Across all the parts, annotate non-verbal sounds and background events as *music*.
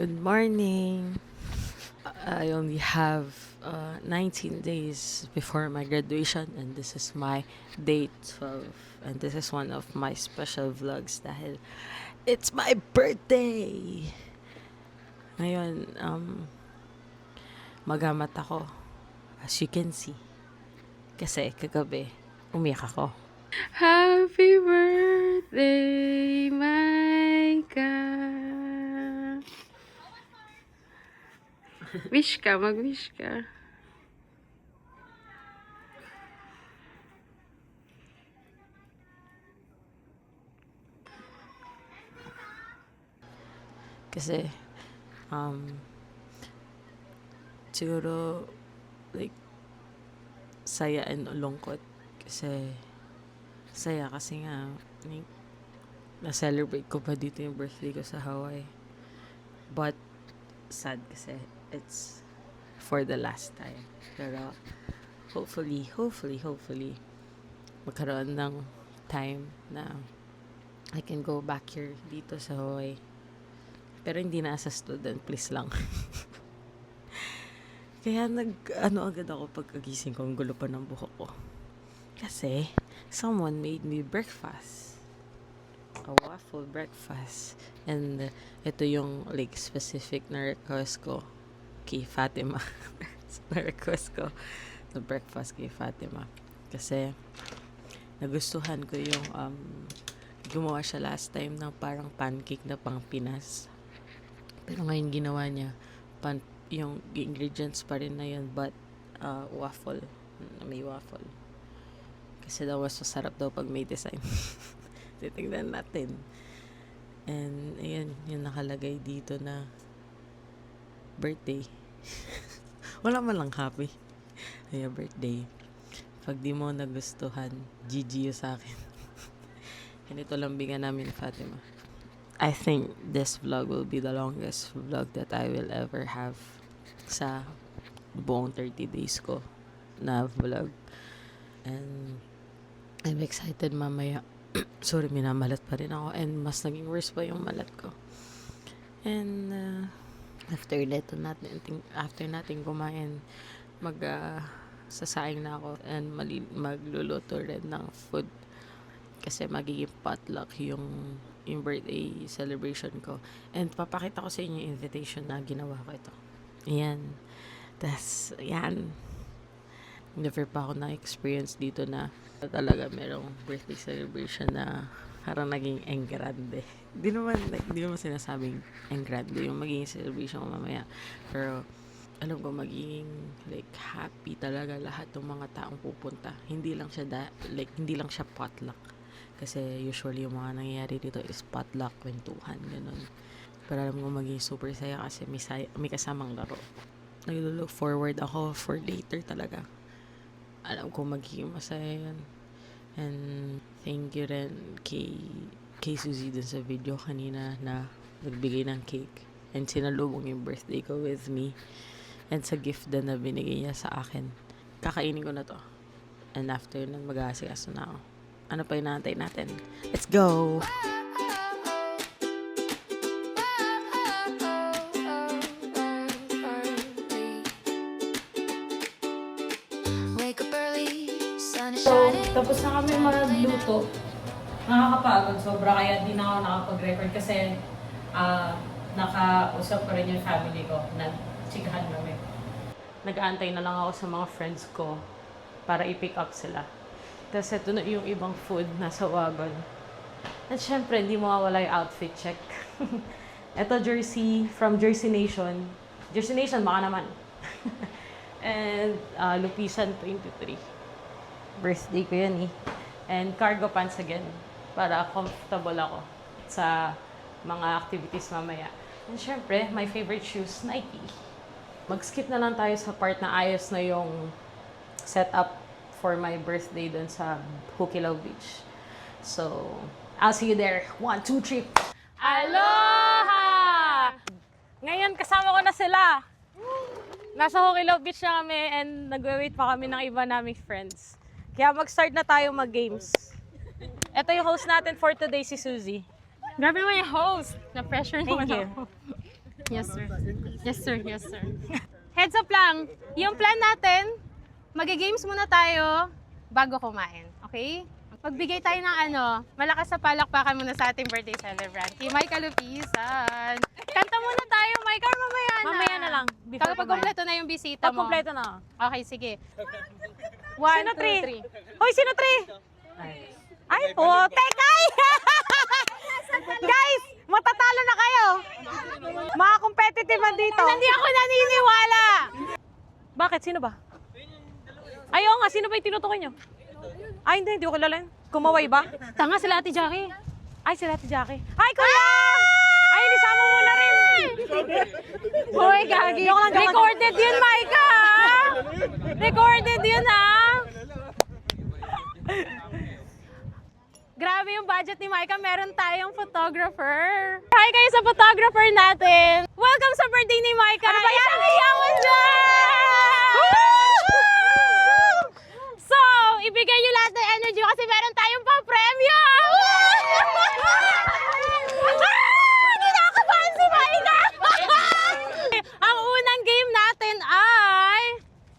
Good morning. I only have uh, 19 days before my graduation and this is my day 12 and this is one of my special vlogs dahil it's my birthday. Ngayon, um, magamat ako as you can see. Kasi kagabi, umiyak ako. Happy birthday, Micah! Wish ka, mag-wish ka. Kasi, um, siguro, like, saya and lungkot. Kasi, saya kasi nga, like, na-celebrate ko pa dito yung birthday ko sa Hawaii. But, sad kasi it's for the last time. Pero, hopefully, hopefully, hopefully, magkaroon ng time na I can go back here dito sa Hawaii. Pero hindi na as a student, please lang. *laughs* Kaya nag, ano agad ako pagkagising ko, ang gulo pa ng buhok ko. Kasi, someone made me breakfast. A waffle breakfast. And, ito yung, like, specific na request ko kay Fatima. *laughs* na request ko na breakfast kay Fatima. Kasi, nagustuhan ko yung, um, gumawa siya last time ng parang pancake na pang Pinas. Pero ngayon ginawa niya, pan, yung ingredients pa rin na yun, but uh, waffle. May waffle. Kasi daw mas masarap daw pag may design. *laughs* Titignan natin. And, ayan, yung nakalagay dito na birthday. *laughs* Wala man lang happy. Kaya birthday. Pag di mo nagustuhan, GG sa akin. *laughs* Ganito lang bigyan namin Fatima. I think this vlog will be the longest vlog that I will ever have sa buong 30 days ko na vlog. And I'm excited mamaya. *clears throat* Sorry, minamalat pa rin ako. And mas naging worse pa yung malat ko. And uh, after nito natin, after natin kumain, mag uh, sasaing na ako and mali- magluluto rin ng food kasi magiging potluck yung yung birthday celebration ko. And papakita ko sa inyo yung invitation na ginawa ko ito. Ayan. Tas, ayan. Never pa ako na-experience dito na talaga merong birthday celebration na parang naging en grande. Di naman, like, di naman sinasabing en grande yung magiging celebration ko mamaya. Pero, alam ko magiging like happy talaga lahat ng mga taong pupunta. Hindi lang siya da, like hindi lang siya potluck. Kasi usually yung mga nangyayari dito is potluck, kwentuhan, ganun. Pero alam ko magiging super saya kasi may, saya, may kasamang laro. Nag-look forward ako for later talaga. Alam ko magiging masaya yan. And thank you rin kay, kay Suzy dun sa video kanina na nagbigay ng cake. And sinalubong yung birthday ko with me. And sa gift din na binigay niya sa akin. Kakainin ko na to. And after nun, mag-aasikaso na ako. Ano pa inaantay natin? Let's go! Wake tapos na kami magluto. Nakakapagod sobra kaya di na ako nakapag-record kasi ah, nakausap ko rin yung family ko na chikahan kami. Nag-aantay na lang ako sa mga friends ko para i-pick up sila. Tapos ito na yung ibang food nasa wagon. At syempre, hindi mawawala yung outfit check. *laughs* ito jersey from Jersey Nation. Jersey Nation, baka naman. *laughs* And ah, Lupisan 23 birthday ko yan eh. And cargo pants again para comfortable ako sa mga activities mamaya. And syempre, my favorite shoes, Nike. Mag-skip na lang tayo sa part na ayos na yung setup for my birthday dun sa Hukilaw Beach. So, I'll see you there. One, two, three. Aloha! Ngayon, kasama ko na sila. Nasa Hukilaw Beach na kami and nagwe-wait pa kami ng iba naming friends. Kaya mag-start na tayo mag-games. Ito yung host natin for today, si Suzy. Grabe mo yung host. Na-pressure naman Thank ako. Yes, sir. Yes, sir. Yes, sir. Heads up lang. Yung plan natin, mag-games muna tayo bago kumain. Okay? Magbigay tayo ng ano, malakas sa palakpakan muna sa ating birthday celebrant. Kay Mike Lupisan. Kanta muna tayo, Mike, or mamaya na. Mamaya na lang. Kapag kumain. kompleto na yung bisita Pag mo. kompleto na. Okay, sige. One, Sino two, three? three. Hoy, sino three? Ay, po, tekay! *laughs* Guys, matatalo na kayo. Mga competitive man dito. Hindi ako naniniwala! Bakit? Sino ba? Ay, oo nga. Sino ba yung tinutukoy nyo? Ay, hindi. Hindi ko kilala. yun. Kumaway ba? Tanga sila Ate Jackie. Ay, sila Ate Jackie. Ay, kuya! Ay, nisama mo na rin. Hoy, gagi. Recorded yun, Micah! Recorded yun, ha? Grabe yung budget ni Micah. Meron tayong photographer. Hi kayo sa photographer natin. Welcome sa birthday ni Micah. Ano ba yan? Yaman So, ibigay niyo lahat ng energy kasi meron tayong pa-premyo! Ah! Kinakabahan si Micah! *laughs* Ang unang game natin ay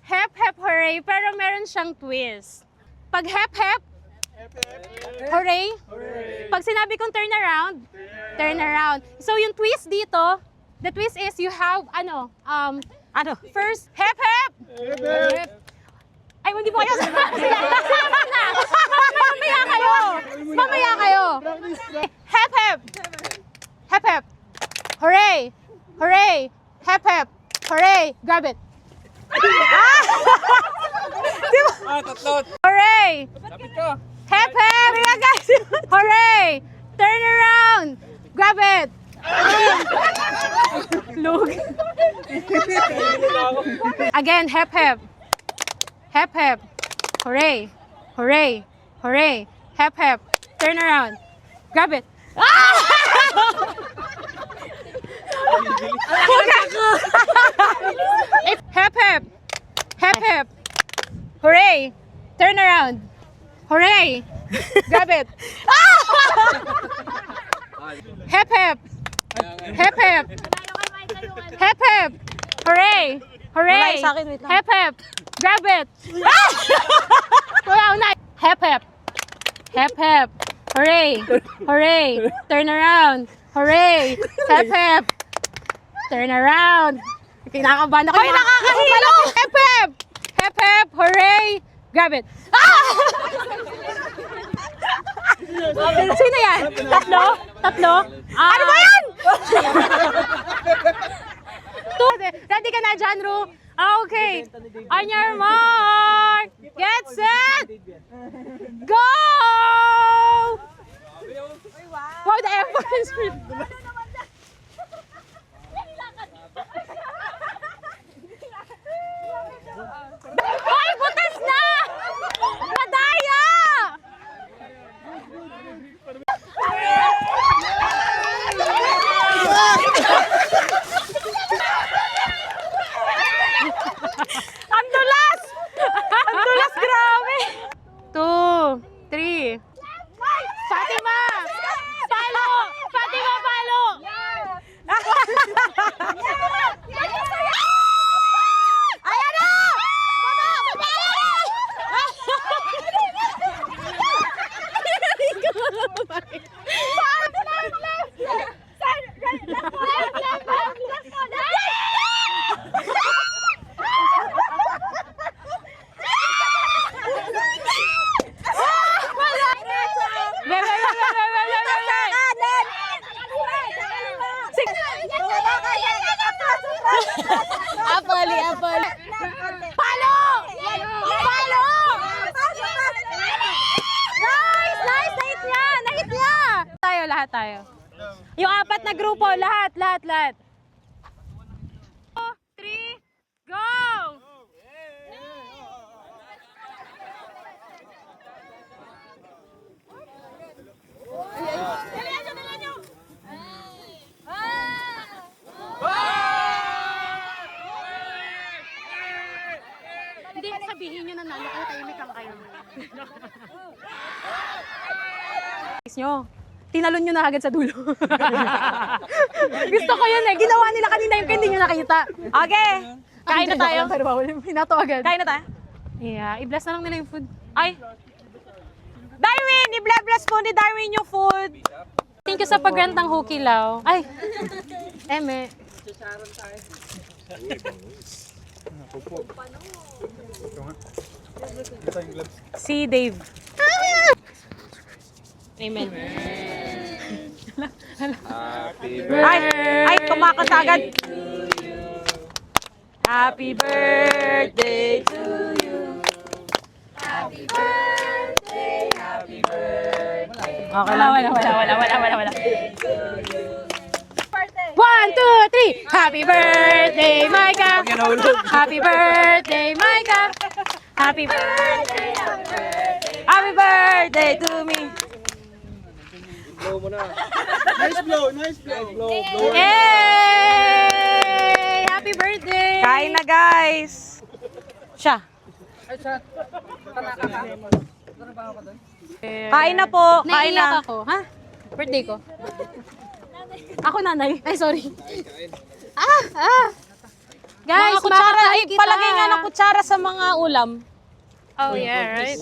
Hep Hep Hooray, pero meron siyang twist. Pag Hep Hep, Hooray. Pag sinabi kong turn around, turn around. So yung twist dito, the twist is you have, ano, um, Ano? first, Hep Hep! Ay, hindi po kayo na. *laughs* Mamaya kayo. Mamaya kayo. Hep Hep. Hep Hep. Hooray! Hooray! Hep Hep! Hooray! Grab it! *laughs* *laughs* Ah, tatlo. Hooray! Lapit ka. Hep Hep! *laughs* Hooray! Turn around! Grab it! *laughs* Look. *laughs* Again, hep hep. Hep hep. Hooray! Hooray! Hooray! Hep hep. Turn around. Grab it. Hep hep. Hep hep. Hooray! Turn around. Hooray! Grab it. *laughs* Hep hep. Hep hep. Hep hep. Hooray! Hooray! Wala yung sa akin, wait lang. Hep hep. Grab it. *laughs* Wala, una. Hep hep. Hep hep. Hooray! Hooray! Turn around. Hooray! Hep hep. Turn around. Kinakabahan ako. Nakakahilo! Hep hep! Hep hep! Hooray! Grab it. *laughs* Sino yan? Tatlo? Tatlo? ano ba yan? *laughs* Two. Ready ka na dyan, Ru? Ah, Okay. On your mark. Get set. Go! Wow, the effort is *laughs* real. Hoy, butas na! Madaya! Ang dulas! Ang dulas, grabe! Two, three. Fatima! Palo! Fatima, palo! Ayan na! Baba! Baba! Be, be, be, be, be, be, be, be. Apoli, apoli. Palo! Palo! Nice! Nice! Nahit niya! Nahit niya! Tayo, lahat tayo. Yung apat na grupo, lahat, lahat, lahat. Two, three, go! Hindi, sabihin nyo na nalo kayo. nyo. tinalon nyo na agad sa dulo. *laughs* Gusto ko yun eh. Ginawa nila kanina yung hindi nyo nakita. Okay. Kain na tayo. Pero bawal yung pinato agad. Kain na tayo. Yeah, i-bless na lang nila yung food. Ay. Darwin! I-bless mo ni Darwin yung food. Thank you sa pag-rent ng Hukilaw. Ay! *laughs* Eme. Si Dave. Amen. Happy Ay, ay, kumakanta agad. Happy birthday to you. Happy birthday, happy birthday. Okay lang. Wala, wala, wala, wala, wala, wala. One, two, three! Happy birthday, Micah! Happy birthday, Micah! Happy birthday! Happy birthday to me. Blow mo na. Nice blow, nice blow. Blow, blow. Yay! Happy birthday! Kain na guys. Siya. Kain na po. Kain Naiiyak na. ako. Ha? Birthday ko. Ako nanay. Ay, sorry. Ah! Ah! Guys, mga kutsara, ay, palagay nga ng kutsara sa mga ulam. Oh, yeah, right?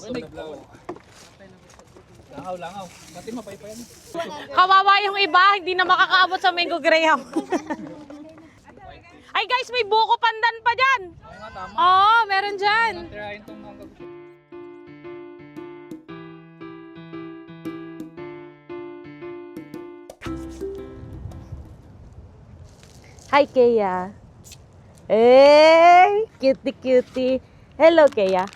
Langaw, langaw. Dati mapaypay yan. Kawawa yung iba, hindi na makakaabot sa Mango Graham. *laughs* Ay guys, may buko pandan pa dyan. Oo, oh, meron dyan. Tirahin tong mga Hi, Kea. Hey, cutie cutie. Hello, Kea.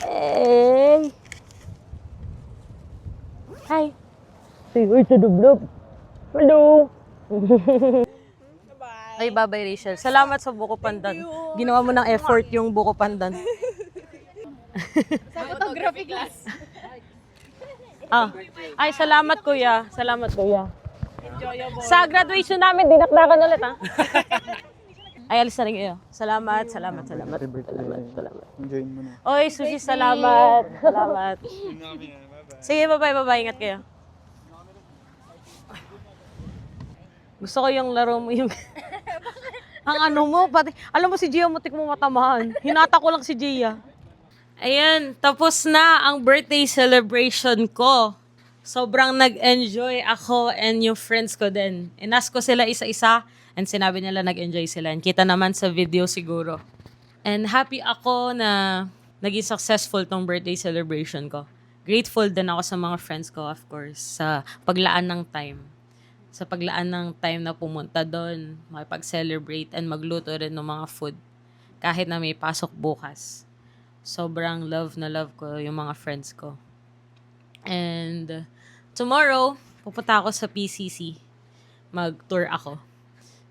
Hey. Hi. Say to the vlog. Hello. *laughs* Ay, babay Rachel. Salamat sa buko pandan. Ginawa mo ng effort yung buko pandan. Photography class. *laughs* Ah. Ay, salamat kuya. Salamat kuya. Sa graduation namin, dinakdakan ulit ha. *laughs* Ay, alis na rin kayo. Salamat, salamat, salamat. Salamat, salamat. Enjoy mo na. Oy, sushi, salamat. Salamat. Sige, bye-bye, bye-bye. Ingat kayo. Gusto ko yung laro mo yung... *laughs* ang ano mo, pati... Alam mo si Gia, mutik mo matamahan. Hinata ko lang si Gia. Ayan, tapos na ang birthday celebration ko. Sobrang nag-enjoy ako and yung friends ko din. Inas ko sila isa-isa and sinabi nila nag-enjoy sila. And kita naman sa video siguro. And happy ako na naging successful tong birthday celebration ko. Grateful din ako sa mga friends ko, of course, sa paglaan ng time. Sa paglaan ng time na pumunta doon, makipag-celebrate and magluto rin ng mga food. Kahit na may pasok bukas. Sobrang love na love ko yung mga friends ko. And tomorrow, pupunta ako sa PCC. Mag-tour ako.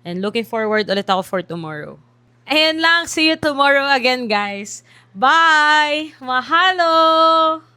And looking forward ulit ako for tomorrow. Ayan lang. See you tomorrow again, guys. Bye! Mahalo!